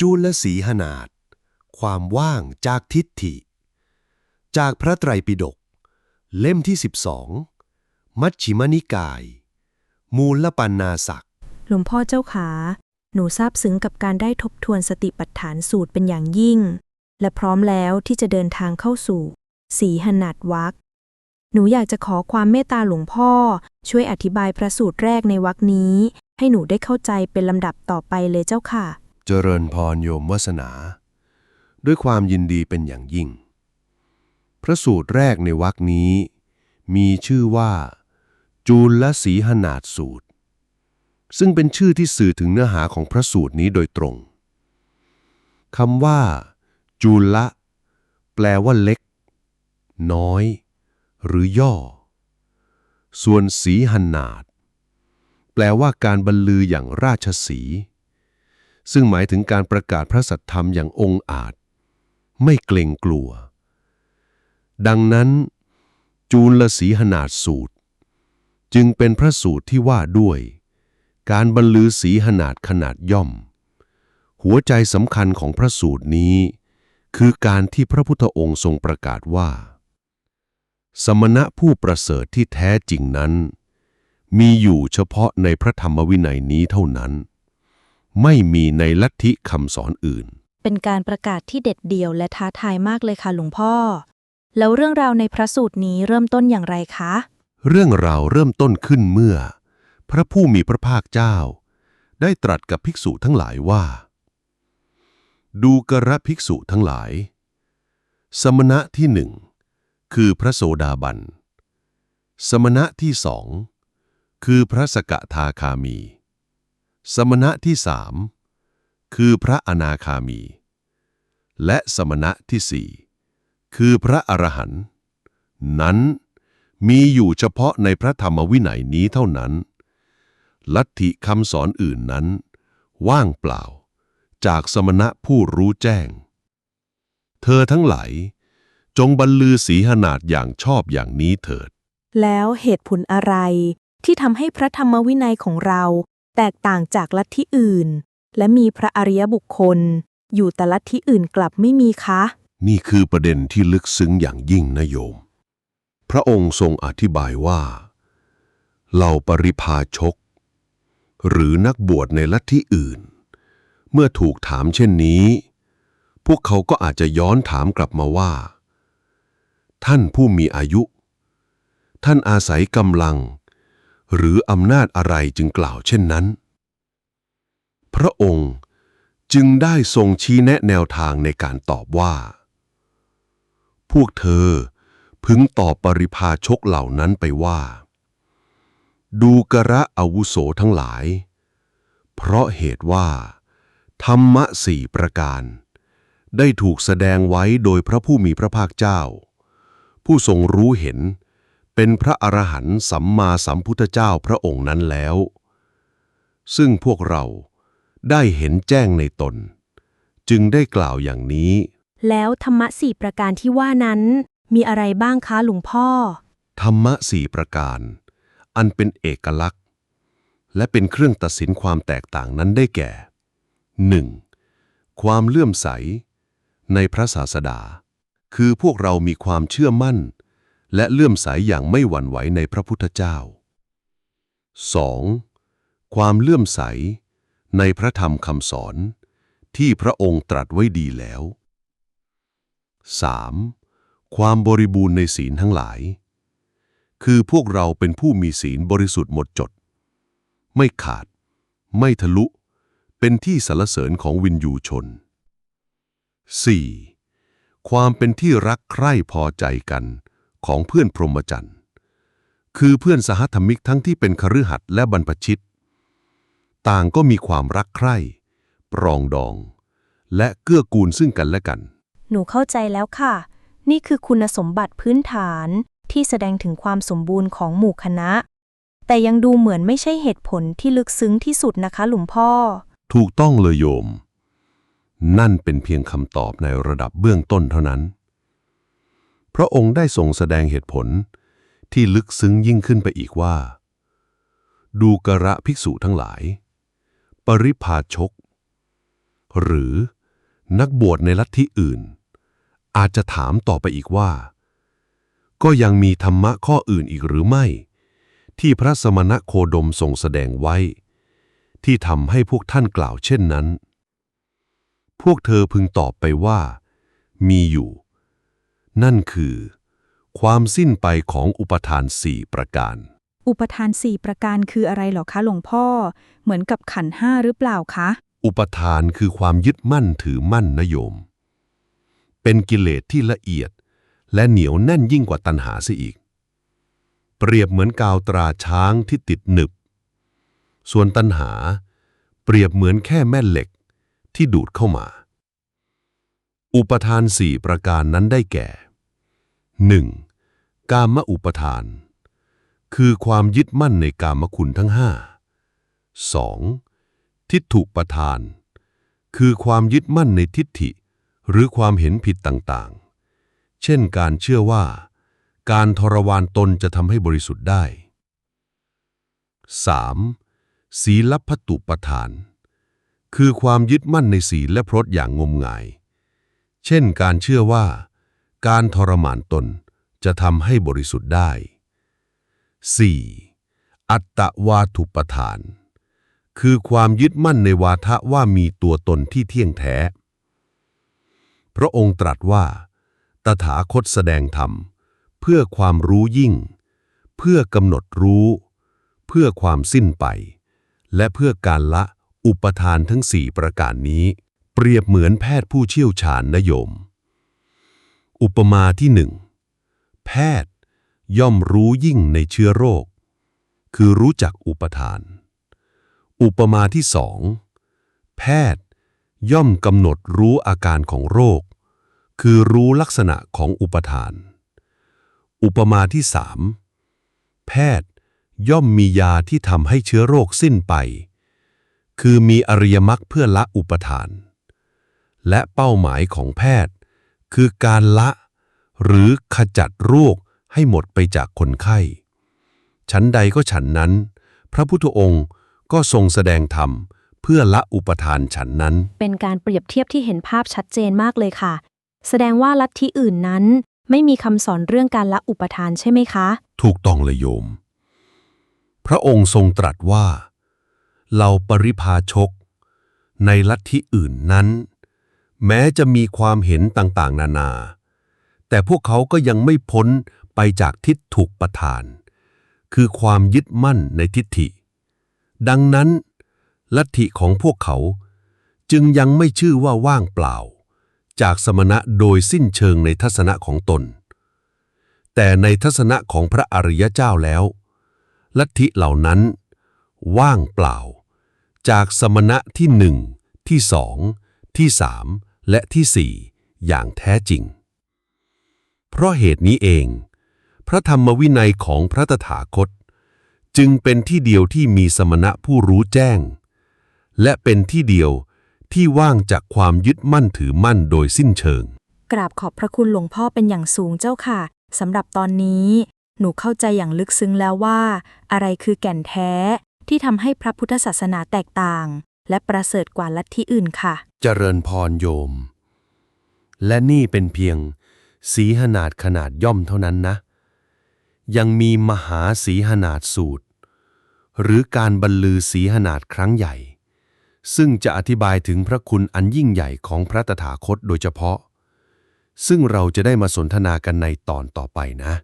จุลสีหนาดความว่างจากทิฏฐิ จากพระไตรปิฎกเล่มที่ 12 มัชฌิมนิกาย มูลปัญนาศักหลวงพ่อเจ้าขา หนูซาบซึ้งกับการได้ทบทวนสติปัฏฐานสูตรเป็นอย่างยิ่ง และพร้อมแล้วที่จะเดินทางเข้าสู่ สีหนาดวักหนูอยากจะขอความเมตตาหลวงพ่อ ช่วยอธิบายพระสูตรแรกในวักนี้ ให้หนูได้เข้าใจเป็นลำดับต่อไปเลยเจ้าค่ะ เจริญพรโยมวาสนา ด้วยความยินดีเป็นอย่างยิ่ง พระสูตรแรกในวรรคนี้ มีชื่อว่า จูลสีหนาดสูตร ซึ่งเป็นชื่อที่สื่อถึงเนื้อหาของพระสูตรนี้โดยตรงคำว่า จูลละ แปลว่าเล็ก น้อย หรือย่อ ส่วนสีหนาด แปลว่าการบรรลืออย่างราชสี ซึ่งหมายถึงการประกาศพระสัทธรรมอย่างองอาจ ไม่เกรงกลัว ดังนั้น จูลสีหนาดสูตร จึงเป็นพระสูตรที่ว่าด้วย การบรรลือสีหนาดขนาดย่อม หัวใจสำคัญของพระสูตรนี้ คือการที่พระพุทธองค์ทรงประกาศว่า สมณะผู้ประเสริฐที่แท้จริงนั้น มีอยู่เฉพาะในพระธรรมวินัยนี้เท่านั้น ไม่มีในลัทธิคำสอนอื่น เป็นการประกาศที่เด็ดเดี่ยวและท้าทายมากเลยค่ะหลวงพ่อ แล้วเรื่องราวในพระสูตรนี้เริ่มต้นอย่างไรคะ เรื่องราวเริ่มต้นขึ้นเมื่อ พระผู้มีพระภาคเจ้า ได้ตรัสกับภิกษุทั้งหลายว่า ดูกระภิกษุทั้งหลาย สมณะที่หนึ่งคือพระโสดาบัน สมณะที่สองคือพระสกทาคามี สมณะที่สามคือพระอนาคามี และสมณะที่สี่คือพระอรหันต์นั้นมีอยู่เฉพาะในพระธรรมวินัยนี้เท่านั้น ลัทธิคำสอนอื่นนั้น ว่างเปล่า จากสมณะผู้รู้แจ้ง เธอทั้งหลายจงบรรลือสีหนาดอย่างชอบอย่างนี้เถิด แล้วเหตุผลอะไรที่ทำให้พระธรรมวินัยของเรา แตกต่างจากลัทธิอื่น และมีพระอริยบุคคล อยู่แต่ลัทธิอื่นกลับไม่มีคะ นี่คือประเด็นที่ลึกซึ้งอย่างยิ่งนะโยม พระองค์ทรงอธิบายว่าเหล่าปริพาชก หรือนักบวชในลัทธิอื่น เมื่อถูกถามเช่นนี้ พวกเขาก็อาจจะย้อนถามกลับมาว่า ท่านผู้มีอายุ ท่านอาศัยกำลัง หรืออำนาจอะไรจึงกล่าวเช่นนั้น พระองค์จึงได้ทรงชี้แนะแนวทางในการตอบว่า พวกเธอพึงตอบปริพาชกเหล่านั้นไปว่า ดูกระอาวุโสทั้งหลาย เพราะเหตุว่า ธรรมะสี่ประการ ได้ถูกแสดงไว้โดยพระผู้มีพระภาคเจ้า ผู้ทรงรู้เห็น เป็นพระอรหันต์สัมมาสัมพุทธเจ้าพระองค์นั้นแล้ว ซึ่งพวกเราได้เห็นแจ้งในตน จึงได้กล่าวอย่างนี้ แล้วธรรมะสี่ประการที่ว่านั้น มีอะไรบ้างคะหลวงพ่อ ธรรมะสี่ประการ อันเป็นเอกลักษณ์ และเป็นเครื่องตัดสินความแตกต่างนั้นได้แก่ 1. ความเลื่อมใส ในพระศาสดา คือพวกเรามีความเชื่อมั่น และเลื่อมใสอย่างไม่หวั่นไหวในพระพุทธเจ้า 2. ความเลื่อมใสในพระธรรมคำสอน ที่พระองค์ตรัสไว้ดีแล้ว 3. ความบริบูรณ์ในศีลทั้งหลาย คือพวกเราเป็นผู้มีศีลบริสุทธิ์หมดจด ไม่ขาด ไม่ทะลุ เป็นที่สรรเสริญของวินยูชน 4. ความเป็นที่รักใคร่พอใจกัน ของเพื่อนพรหมจรรย์ คือเพื่อนสหธรรมิกทั้งที่เป็นคฤหัสถ์และบรรพชิต ต่างก็มีความรักใคร่ ปรองดอง และเกื้อกูลซึ่งกันและกัน หนูเข้าใจแล้วค่ะ นี่คือคุณสมบัติพื้นฐานที่แสดงถึงความสมบูรณ์ของหมู่คณะ แต่ยังดูเหมือนไม่ใช่เหตุผลที่ลึกซึ้งที่สุดนะคะ หลวงพ่อ ถูกต้องเลยโยม นั่นเป็นเพียงคำตอบในระดับเบื้องต้นเท่านั้น พระองค์ได้ทรงแสดงเหตุผล ที่ลึกซึ้งยิ่งขึ้นไปอีกว่า ดูกระภิกษุทั้งหลาย ปริพาชก หรือนักบวชในลัทธิอื่น อาจจะถามต่อไปอีกว่า ก็ยังมีธรรมะข้ออื่นอีกหรือไม่ ที่พระสมณะโคดมทรงแสดงไว้ ที่ทำให้พวกท่านกล่าวเช่นนั้น พวกเธอพึงตอบไปว่า มีอยู่ นั่นคือ ความสิ้นไปของอุปทานสี่ประการ อุปทานสี่ประการคืออะไรเหรอคะหลวงพ่อ เหมือนกับขันธ์ห้าหรือเปล่าคะ อุปทานคือความยึดมั่นถือมั่นนโยม เป็นกิเลสที่ละเอียด และเหนียวแน่นยิ่งกว่าตัณหาเสียอีก เปรียบเหมือนกาวตราช้างที่ติดหนึบ ส่วนตัณหา เปรียบเหมือนแค่แม่เหล็กที่ดูดเข้ามา อุปทานสี่ประการนั้นได้แก่ 1. กามอุปทาน คือความยึดมั่นในกามคุณทั้งห้า 2. ทิฏฐุปทาน คือความยึดมั่นในทิฏฐิ หรือความเห็นผิดต่างๆ เช่นการเชื่อว่า การทรวานตนจะทำให้บริสุทธิ์ได้ 3. ศีลพัตุปทาน คือความยึดมั่นในศีลและพรตอย่างงมงาย เช่นการเชื่อว่า การทรมานตนจะทำให้บริสุทธิ์ได้ 4. อัตตวาทุปทาน คือความยึดมั่นในวาทะว่ามีตัวตนที่เที่ยงแท้ พระองค์ตรัสว่า ตถาคตแสดงธรรม เพื่อความรู้ยิ่ง เพื่อกำหนดรู้ เพื่อความสิ้นไป และเพื่อการละอุปทานทั้งสี่ประการนี้ เปรียบเหมือนแพทย์ผู้เชี่ยวชาญนโยม อุปมาที่หนึ่งแพทย์ย่อมรู้ยิ่งในเชื้อโรค คือรู้จักอุปทาน อุปมาที่สองแพทย์ย่อมกำหนดรู้อาการของโรค คือรู้ลักษณะของอุปทาน อุปมาที่สามแพทย์ย่อมมียาที่ทำให้เชื้อโรคสิ้นไป คือมีอริยมรรคเพื่อละอุปทาน และเป้าหมายของแพทย์ คือการละหรือขจัดโรคให้หมดไปจากคนไข้ฉันใดก็ฉันนั้น พระพุทธองค์ก็ทรงแสดงธรรม เพื่อละอุปทานฉันนั้น เป็นการเปรียบเทียบที่เห็นภาพชัดเจนมากเลยค่ะ แสดงว่าลัทธิอื่นนั้น ไม่มีคำสอนเรื่องการละอุปทานใช่ไหมคะ ถูกต้องเลยโยม พระองค์ทรงตรัสว่า เราปริพาชก ในลัทธิอื่นนั้น แม้จะมีความเห็นต่างๆ นานา แต่พวกเขาก็ยังไม่พ้นไปจากทิฏฐุประทาน คือความยึดมั่นในทิฏฐิ ดังนั้น ลัทธิของพวกเขาจึงยังไม่ชื่อว่าว่างเปล่า จากสมณะโดยสิ้นเชิงในทัศนะของตน แต่ในทัศนะของพระอริยเจ้าแล้ว ลัทธิเหล่านั้น ว่างเปล่า จากสมณะที่หนึ่งที่สองที่สาม และที่สี่อย่างแท้จริง เพราะเหตุนี้เอง พระธรรมวินัยของพระตถาคต จึงเป็นที่เดียวที่มีสมณะผู้รู้แจ้ง และเป็นที่เดียวที่ว่างจากความยึดมั่นถือมั่นโดยสิ้นเชิง กราบขอบพระคุณหลวงพ่อเป็นอย่างสูงเจ้าค่ะสำหรับตอนนี้ หนูเข้าใจอย่างลึกซึ้งแล้วว่า อะไรคือแก่นแท้ที่ทำให้พระพุทธศาสนาแตกต่าง และประเสริฐกว่าลัทธิอื่นค่ะ เจริญพรโยม และนี่เป็นเพียง สีหนาดขนาดย่อมเท่านั้นนะ ยังมีมหาสีหนาดสูตร หรือการบรรลือสีหนาดครั้งใหญ่ ซึ่งจะอธิบายถึงพระคุณอันยิ่งใหญ่ของพระตถาคตโดยเฉพาะ ซึ่งเราจะได้มาสนทนากันในตอนต่อไปนะ